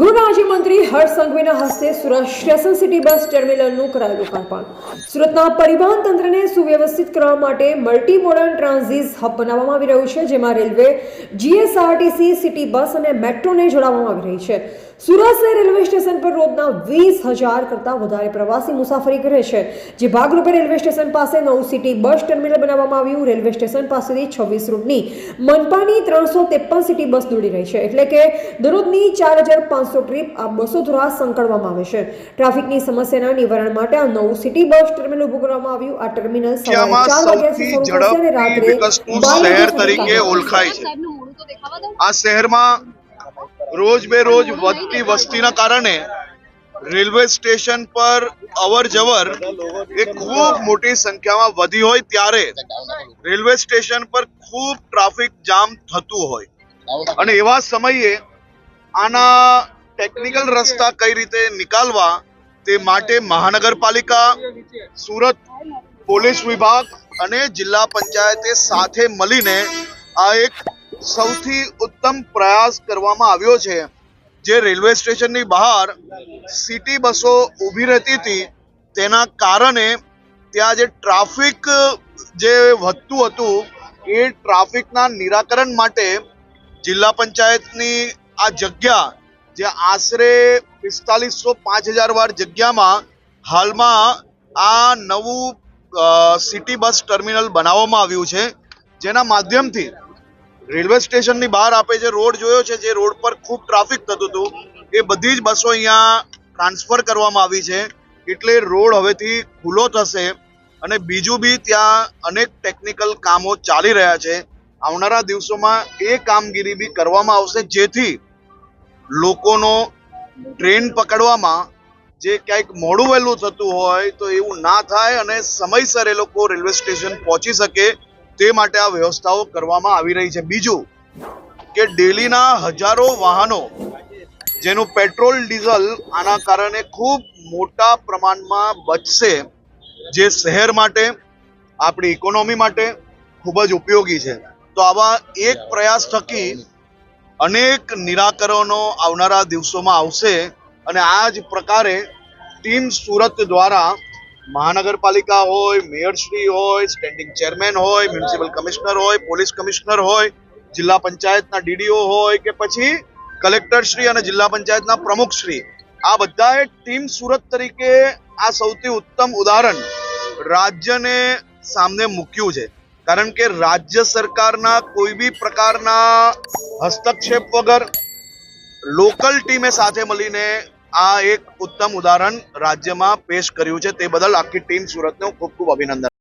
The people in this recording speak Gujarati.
ગૃહ રાજ્યમંત્રી હર્ષ સંઘવીના હસ્તે સુરત સ્ટેશન સિટી બસ ટર્મિનલનું કરાયું લોકાર્પણ. સુરતના પરિવહન તંત્રને સુવ્યવસ્થિત કરવા માટે મલ્ટી મોડર્ન ટ્રાન્ઝિટ હબ બનાવવામાં આવી રહ્યું છે, જેમાં રેલવે, જીએસઆરટીસી, સિટી બસ અને મેટ્રોને જોડાવવામાં આવી રહી છે. સુરત રેલવે સ્ટેશન પર રોજના વીસ હજાર કરતાં વધારે પ્રવાસી મુસાફરી કરે છે. જે ભાગરૂપે રેલવે સ્ટેશન પાસે નવું સિટી બસ ટર્મિનલ બનાવવામાં આવ્યું. રેલવે સ્ટેશન પાસેથી છવ્વીસ રૂટની મનપાની ત્રણસો ત્રેપન સિટી બસ દોડી રહી છે. એટલે કે દરરોજની ચાર હજાર પાંચસો ટ્રીપ આ બસો દ્વારા સંકળવામાં આવે છે. ટ્રાફિકની સમસ્યાના નિવારણ માટે આ નવું સિટી બસ ટર્મિનલ ઊભું કરવામાં આવ્યું. આ ટર્મિનલ સવારે ચાર વાગ્યાથી શરૂ થશે અને રાત્રે ઝડપથી વિકસતું બાર શહેર તરીકે ઓળખાય છે. આ શહેરમાં રોજ બે રોજ વધતી વસ્તીના કારણે રેલવે સ્ટેશન પર અવર જવર એ ખૂબ મોટી સંખ્યામાં વધી હોય ત્યારે રેલવે સ્ટેશન પર ખૂબ ટ્રાફિક જામ થતું હોય. અને એવા સમયે આના ટેકનિકલ રસ્તા કઈ રીતે નીકાળવા તે માટે મહાનગરપાલિકા, સુરત પોલીસ વિભાગ અને જિલ્લા પંચાયતે સાથે મળીને આ એક સૌથી ઉત્તમ પ્રયાસ કરવામાં આવ્યો છે, જે રેલવે સ્ટેશનની બહાર સિટી બસો ઊભી રહેતી હતી, તેના કારણે ત્યાં જે ટ્રાફિક જે વધતું હતું, એ ટ્રાફિકના નિરાકરણ માટે જિલ્લા પંચાયતની આ જગ્યા જે આશરે પિસ્તાલીસો પાંચ હજાર વાર જગ્યામાં હાલમાં આ નવું સિટી બસ ટર્મિનલ બનાવવામાં આવ્યું છે, જેના માધ્યમથી રેલવે સ્ટેશનની બહાર આપે જે રોડ જોયો છે, જે રોડ પર ખૂબ ટ્રાફિક થતું હતું, એ બધી જ બસો અહીંયા ટ્રાન્સફર કરવામાં આવી છે, એટલે રોડ હવેથી ખુલ્લો થશે અને બીજું બી ત્યાં અનેક ટેકનિકલ કામો ચાલી રહ્યા છે. આવનારા દિવસોમાં એ કામગીરી બી કરવામાં આવશે, જેથી લોકોનો ટ્રેન પકડવામાં જે ક્યાંક મોડું વહેલું થતું હોય તો એવું ના થાય અને સમયસર એ લોકો રેલવે સ્ટેશન પહોંચી શકે તે માટે આ વ્યવસ્થાઓ કરવામાં આવી રહી છે. બીજું કે ડેલીના હજારો વાહનો જેનું પેટ્રોલ, ડીઝલ આના કારણે ખૂબ મોટા પ્રમાણમાં બચશે જે શહેર માટે, આપણી ઇકોનોમી માટે ખૂબ જ ઉપયોગી છે. તો આવા એક પ્રયાસ થકી અનેક નિરાકરણો આવનારા દિવસોમાં આવશે અને આ જ પ્રકારે ટીમ સુરત દ્વારા મહાનગરપાલિકા હોય, મેયરશ્રી હોય સ્ટેન્ડિંગ ચેરમેન હોય મ્યુનિસિપલ કમિશનર હોય પોલીસ કમિશનર હોય, જિલ્લા પંચાયતના ડીડીઓ હોય કે પછી કલેક્ટરશ્રી અને જિલ્લા પંચાયતના પ્રમુખશ્રી, આ બધાએ ટીમ સુરત તરીકે આ સૌથી ઉત્તમ ઉદાહરણ રાજ્યને સામને મૂક્યું છે. કારણ કે રાજ્ય સરકારના કોઈ બી પ્રકારના હસ્તક્ષેપ વગર લોકલ ટીમે સાથે મળીને આ એક ઉત્તમ ઉદાહરણ રાજ્યમાં પેશ કર્યું છે. તે બદલ આખી ટીમ સુરતને ખૂબ ખૂબ અભિનંદન.